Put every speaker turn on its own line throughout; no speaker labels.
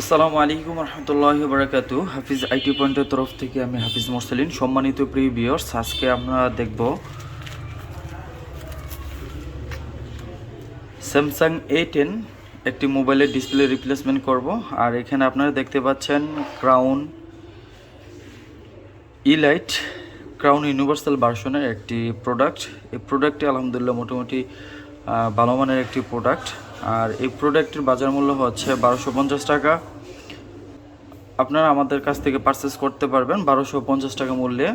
আসসালামু আলাইকুম রহমতুল্লাহ বারাকাতু। হাফিজ আইটি পয়েন্টের তরফ থেকে আমি হাফিজ মোরসালিন। সম্মানিত প্রিয় বিয়র্স আজকে আমরা দেখব স্যামসাং এ টেন একটি মোবাইলের ডিসপ্লে রিপ্লেসমেন্ট করব। আর এখানে আপনারা দেখতে পাচ্ছেন ক্রাউন ইলাইট ক্রাউন ইউনিভার্সাল ভার্সনের একটি প্রোডাক্ট এই প্রোডাক্টটি আলহামদুলিল্লাহ মোটামুটি ভালো মানের একটি প্রোডাক্ট আর এই প্রোডাক্টের বাজার মূল্য হচ্ছে বারোশো পঞ্চাশ টাকা। আপনারা আমাদের কাছ থেকে পারচেস করতে পারবেন বারোশো পঞ্চাশ টাকা মূল্যে।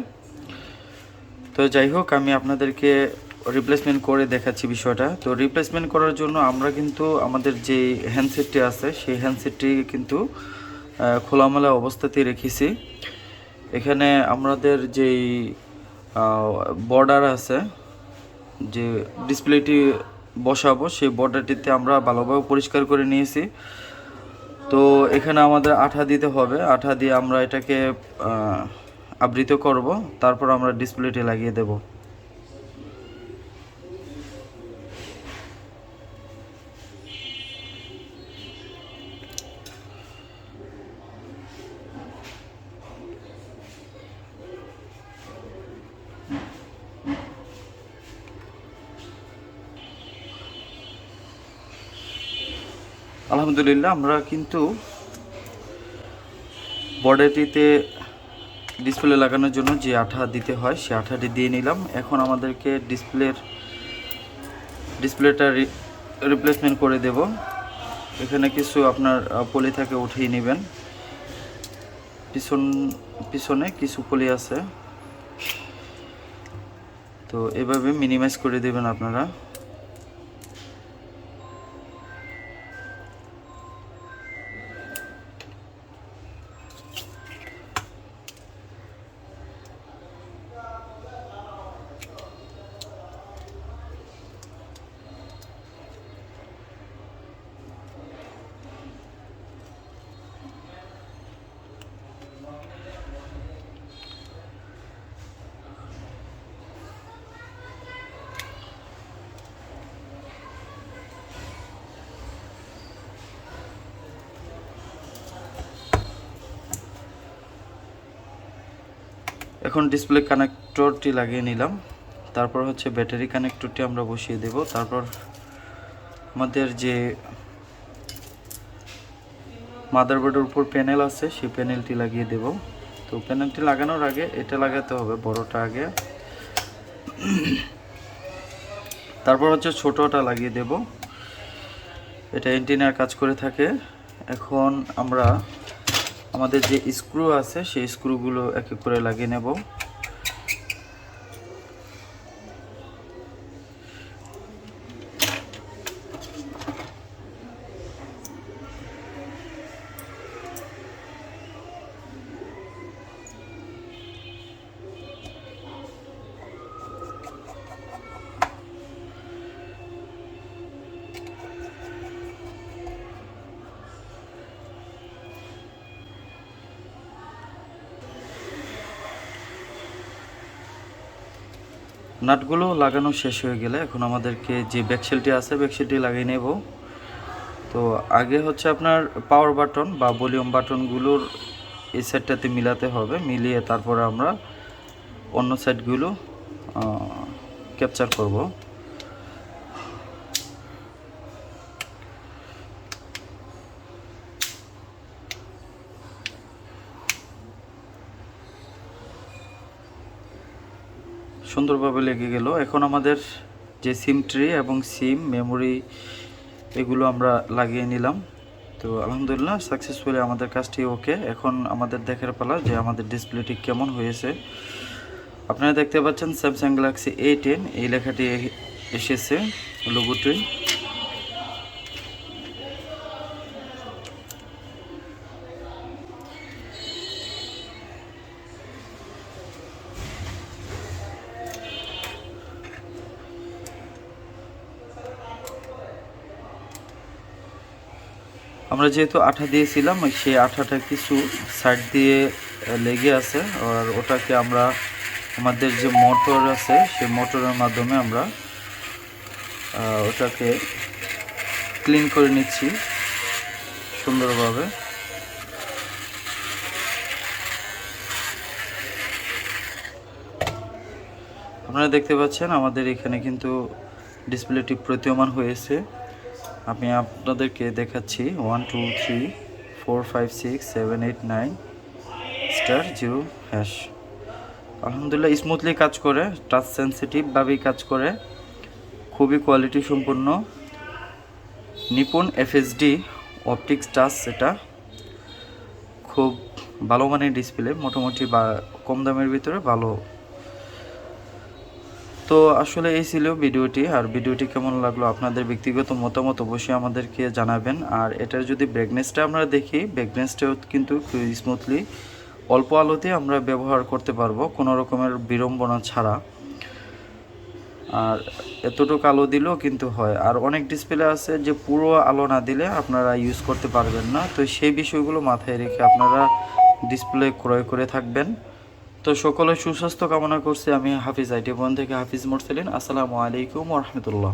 তো যাই হোক, আমি আপনাদেরকে রিপ্লেসমেন্ট করে দেখাচ্ছি বিষয়টা। তো রিপ্লেসমেন্ট করার জন্য আমরা কিন্তু আমাদের যে হ্যান্ডসেটটি আছে, সেই হ্যান্ডসেটটি কিন্তু খোলামেলা অবস্থাতেই রেখেছি। এখানে আমাদের যেই বর্ডার আছে, যে ডিসপ্লেটি বসাবো, সেই বর্ডারটিতে আমরা ভালোভাবে পরিষ্কার করে নিয়েছি। তো এখানে আমাদের আঠা দিতে হবে। আঠা দিয়ে আমরা এটাকে আবৃত করব। তারপর আমরা ডিসপ্লেটি লাগিয়ে দেব। আলহামদুলিল্লাহ, আমরা কিন্তু বর্ডারটিতে ডিসপ্লে লাগানোর জন্য যে আঠা দিতে হয় সেই আঠাটি দিয়ে নিলাম। এখন আমাদেরকে ডিসপ্লের, ডিসপ্লেটা রিপ্লেসমেন্ট করে দেব। এখানে কিছু আপনার পলি থাকে উঠিয়ে নেবেন। পিছন, পিছনে কিছু পলি আছে। তো এভাবে মিনিমাইজ করে দেবেন আপনারা। এখন ডিসপ্লে কানেক্টরটি লাগিয়ে নিলাম। তারপর হচ্ছে ব্যাটারি কানেক্টরটি আমরা বসিয়ে দেব। তারপর আমাদের যে মাদারবোর্ডের উপর প্যানেল আছে, সেই প্যানেলটি লাগিয়ে দেব। তো প্যানেলটি লাগানোর আগে এটা লাগাতে হবে বড়টা আগে। তারপর হচ্ছে ছোটটা লাগিয়ে দেব। এটা এন্টিনার কাজ করে থাকে। এখন আমরা আমাদের যে স্ক্রু আছে সেই স্ক্রুগুলো এক এক করে লাগিয়ে নেব। নাটগুলো লাগানো শেষ হয়ে গেলে এখন আমাদেরকে যে ব্যাকশেলটি আছে ব্যাকশেলটি লাগিয়ে নেব। তো আগে হচ্ছে আপনার পাওয়ার বাটন বা ভলিউম বাটনগুলোর এই সাইডটাতে মিলাতে হবে। মিলিয়ে তারপরে আমরা অন্য সাইডগুলো ক্যাপচার করব। সুন্দরভাবে লেগে গেল। এখন আমাদের যে সিম ট্রি এবং সিম মেমোরি এগুলো আমরা লাগিয়ে নিলাম। তো আলহামদুলিল্লাহ সাকসেসফুলি আমাদের কাজটি ওকে এখন আমাদের দেখার পালা যে আমাদের ডিসপ্লেটি কেমন হয়েছে। আপনারা দেখতে পাচ্ছেন স্যামসাং গ্যালাক্সি এ টেন এই লেখাটি এসেছে লোগোটি আমরা যেহেতু আঠা দিয়েছিলাম সেই আঠাটা কিছু সাইড দিয়ে লেগে আছে। আর ওটাকে আমরা, আমাদের যে মোটর আছে, সেই মোটরের মাধ্যমে আমরা ওটাকে ক্লিন করে নিচ্ছি সুন্দরভাবে। আপনারা দেখতে পাচ্ছেন, আমাদের এখানে কিন্তু ডিসপ্লেটি প্রতীয়মান হয়েছে। আমি আপনাদেরকে দেখাচ্ছি one two three four five six seven eight nine star zero hash আলহামদুলিল্লাহ স্মুথলি কাজ করে টাচ সেন্সিটিভভাবেই কাজ করে, খুবই কোয়ালিটি সম্পূর্ণ। নিপুণ এফএসডি অপটিক্স টাচ এটা, খুব ভালো মানের ডিসপ্লে মোটামুটি বা কম দামের ভিতরে ভালো তো আসলে এই ছিল ভিডিওটি, আর ভিডিওটি কেমন লাগল আপনাদের ব্যক্তিগত মতামত অবশ্যই আমাদেরকে জানাবেন। আর এটার যদি ব্রেকনেসটা আমরা দেখি ব্রেকনেসটাও কিন্তু স্মুথলি অল্প আলোতে আমরা ব্যবহার করতে পারব, কোনো রকমের বিড়ম্বনা ছাড়া। আর এতটুকু আলো দিলেও কিন্তু হয়। আর অনেক ডিসপ্লে আছে যে পুরো আলো না দিলে আপনারা ইউজ করতে পারবেন না। তো সেই বিষয়গুলো মাথায় রেখে আপনারা ডিসপ্লে ক্রয় করে থাকবেন। তো সকলে সুস্বাস্থ্য কামনা করছি। আমি হাফিজ আইটি বোন থেকে হাফিজ মোরসেলিন। আসসালামু আলাইকুম রহমতুল্লাহ।